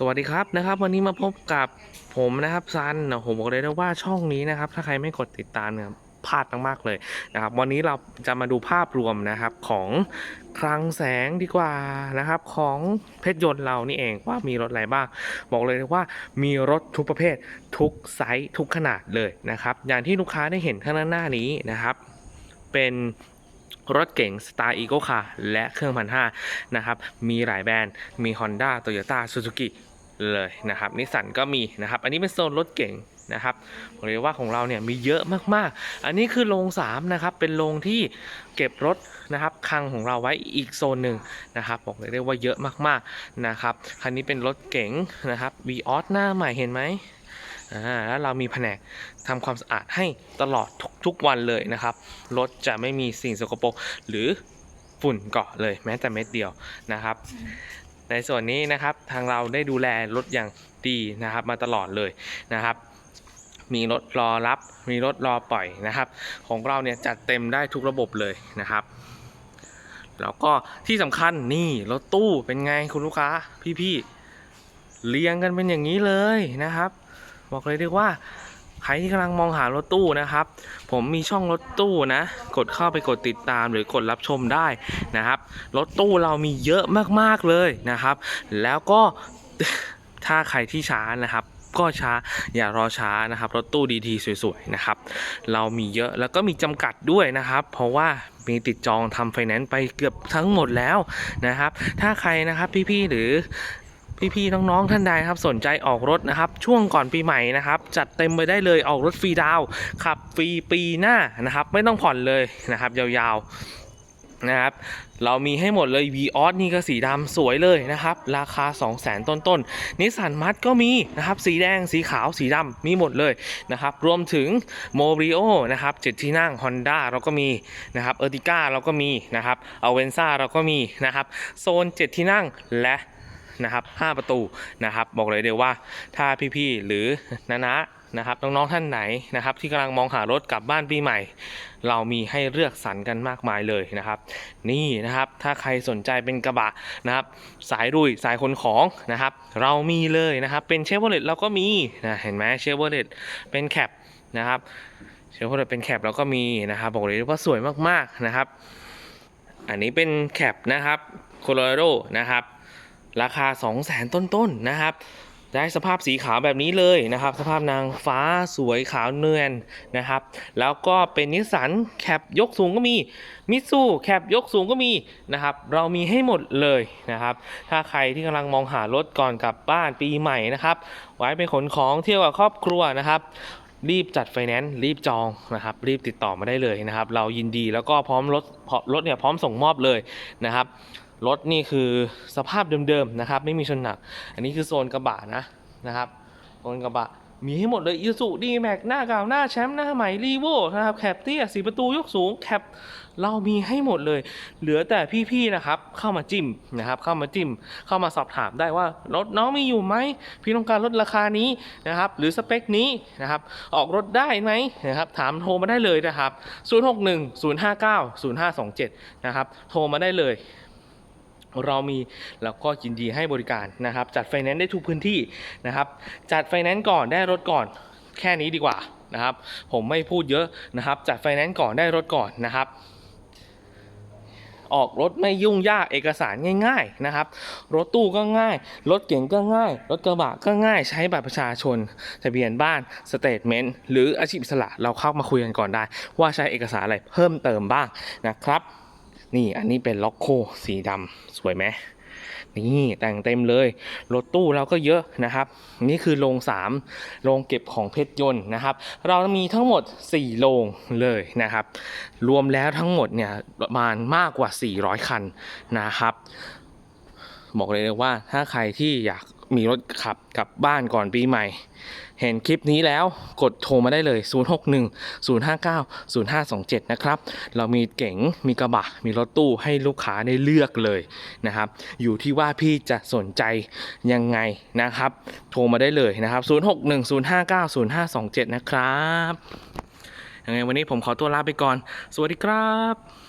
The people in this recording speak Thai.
สวัสดีครับนะครับวันนี้มาพบกับผมนะครับซันนะผมบอกเลยนะว่าช่องนี้นะครับ ถ้าใครไม่กดติดตามเนี่ยพลาดมากๆเลยนะครับ วันนี้เราจะมาดูภาพรวมนะครับของคลังแสงดีกว่านะครับ ของเพชรยนต์เรานี่เองว่ามีรถอะไรบ้าง บอกเลยว่ามีรถทุกประเภท ทุกไซส์ทุกขนาดเลยนะครับ อย่างที่ลูกค้าได้เห็นข้างหน้านี้นะครับ เป็นรถเก๋ง Star Eagle Car และเครื่องพันห้านะครับ มีหลายแบรนด์ มี Honda Toyota Suzuki เลยนะครับนิสสันก็มีนะครับ อันนี้เป็นโซนรถเก๋งนะครับบอกเลยว่าของเราเนี่ยมีเยอะมากๆ อันนี้คือโรง3นะครับเป็นโรงที่เก็บรถนะครับคังของเราไว้อีกโซนหนึ่งนะครับบอกเลยได้ว่าเยอะมากๆนะครับคันนี้เป็นรถเก๋งนะครับ v ีออสหน้าใหม่เห็นไหมอ่าแล้วเรามีแผนกทำความสะอาดให้ตลอดทุกๆวันเลยนะครับรถจะไม่มีสิ่งสกปรกหรือฝุ่นเกาะเลยแม้แต่เม็ดเดียวนะครับ ในส่วนนี้นะครับทางเราได้ดูแลรถอย่างดีนะครับ มาตลอดเลยนะครับ มีรถรอรับ มีรถรอปล่อยนะครับ ของเราเนี่ยจัดเต็มได้ทุกระบบเลยนะครับแล้วก็ที่สำคัญนี่รถตู้เป็นไงคุณลูกค้าพี่ๆเรียงกันเป็นอย่างนี้เลยนะครับ บอกเลยดีว่า ใครที่กำลังมองหารถตู้นะครับ ผมมีช่องรถตู้นะ กดเข้าไปกดติดตามหรือกดรับชมได้นะครับ รถตู้เรามีเยอะมากๆเลยนะครับ แล้วก็ถ้าใครที่ช้านะครับก็ช้าอย่ารอช้านะครับ รถตู้ดีๆสวยๆนะครับ เรามีเยอะแล้วก็มีจำกัดด้วยนะครับ เพราะว่ามีติดจองทำไฟแนนซ์ไปเกือบทั้งหมดแล้วนะครับ ถ้าใครนะครับพี่ๆหรือ พี่ๆน้องๆท่านใดครับสนใจออกรถนะครับ ช่วงก่อนปีใหม่นะครับ จัดเต็มไปได้เลยออกรถฟรีดาวขับฟรีปีหน้านะครับ ไม่ต้องผ่อนเลยนะครับ ยาวๆนะครับ เรามีให้หมดเลย v ีออสนี่ก็สีดำสวยเลยนะครับ ราคา 2 0 0 0 0 0ต้นๆนิสสันมัดก็มีนะครับ สีแดงสีขาวสีดำมีหมดเลยนะครับ รวมถึงโมบิโอนะครับเจ็ดที่นั่ง Honda เราก็มีนะครับเออร์ติก้าเราก็มีนะครับเอาเวนซ่าเราก็มีนะครับ โซน 7 ที่นั่งและ นะครับ5ประตูนะครับบอกเลยเดียวว่าถ้าพี่ๆหรือนานะนะครับน้องๆท่านไหนนะครับที่กำลังมองหารถกลับบ้านปีใหม่ เรามีให้เลือกสรรกันมากมายเลยนะครับ นี่นะครับถ้าใครสนใจเป็นกระบะนะครับสายรุ่ยสายขนของนะครับ เรามีเลยนะครับเป็นเชฟโรเลตเราก็มีนะเห็นไหมเชฟโรเลตเป็นแคปนะครับเชฟโรเลตเป็นแคปเราก็มีนะครับบอกเลยว่าสวยมากๆนะครับ อันนี้เป็นแคปนะครับโคโลราโดนะครับ ราคา 2 0 0 0 0 0 ต้นๆนะครับ ได้สภาพสีขาวแบบนี้เลยนะครับ สภาพนางฟ้าสวยขาวเนียนนะครับ แล้วก็เป็นนิสสันแคปยกสูงก็มีมิตซูแคปยกสูงก็มีนะครับ เรามีให้หมดเลยนะครับ ถ้าใครที่กำลังมองหารถก่อนกลับบ้านปีใหม่นะครับ ไว้ไปขนของเที่ยวกับครอบครัวนะครับรีบจัดไฟแนนซ์รีบจองนะครับ รีบติดต่อมาได้เลยนะครับ เรายินดีแล้วก็พร้อมรถพร้อมรถเนี่ยพร้อมส่งมอบเลยนะครับ รถนี่คือสภาพเดิมๆนะครับ ไม่มีชนหนัก อันนี้คือโซนกระบะนะนะครับโซนกระบะมีให้หมดเลยอีซูดีแม็กหน้าเก่าหน้าแชมป์หน้าใหม่รีโวนะครับแคปเตี้ยสีประตูยกสูงแคปเรามีให้หมดเลย เหลือแต่พี่ๆนะครับ เข้ามาจิ้มนะครับ เข้ามาจิ้ม เข้ามาสอบถามได้ว่ารถน้องมีอยู่ไหมพี่ต้องการลดราคานี้นะครับ หรือสเปคนี้นะครับ ออกรถได้ไหมนะครับ ถามโทรมาได้เลยนะครับ 061 059 0527 นะครับ โทรมาได้เลย เรามีแล้วก็ยินดีให้บริการนะครับ จัดไฟแนนซ์ได้ทุกพื้นที่นะครับ จัดไฟแนนซ์ก่อนได้รถก่อนแค่นี้ดีกว่านะครับ ผมไม่พูดเยอะนะครับ จัดไฟแนนซ์ก่อนได้รถก่อนนะครับออกรถไม่ยุ่งยากเอกสารง่าย ๆนะครับ รถตู้ก็ง่าย รถเก๋งก็ง่าย รถกระบะก็ง่าย ใช้บัตรประชาชน ทะเบียนบ้านสเตทเมนต์หรืออาชีพอิสระเราเข้ามาคุยกันก่อนได้ ว่าใช้เอกสารอะไรเพิ่มเติมบ้างนะครับ นี่อันนี้เป็นล็อกโคสีดำสวยไหมนี่แต่งเต็มเลยรถตู้เราก็เยอะนะครับ นี่คือโรง3โรงเก็บของเพชรยนต์นะครับ เรามีทั้งหมด 4 โรงเลยนะครับ รวมแล้วทั้งหมดเนี่ยประมาณมากกว่า 400 คันนะครับ บอกเลยเลยว่าถ้าใครที่อยากมีรถขับกลับบ้านก่อนปีใหม่ เห็นคลิปนี้แล้วกดโทรมาได้เลย 061 059 0527 นะครับ เรามีเก๋งมีกระบะ มีรถตู้ให้ลูกค้าได้เลือกเลยนะครับ อยู่ที่ว่าพี่จะสนใจยังไงนะครับ โทรมาได้เลยนะครับ 061 059 0527 นะครับยังไงวันนี้ผมขอตัวลาไปก่อน สวัสดีครับ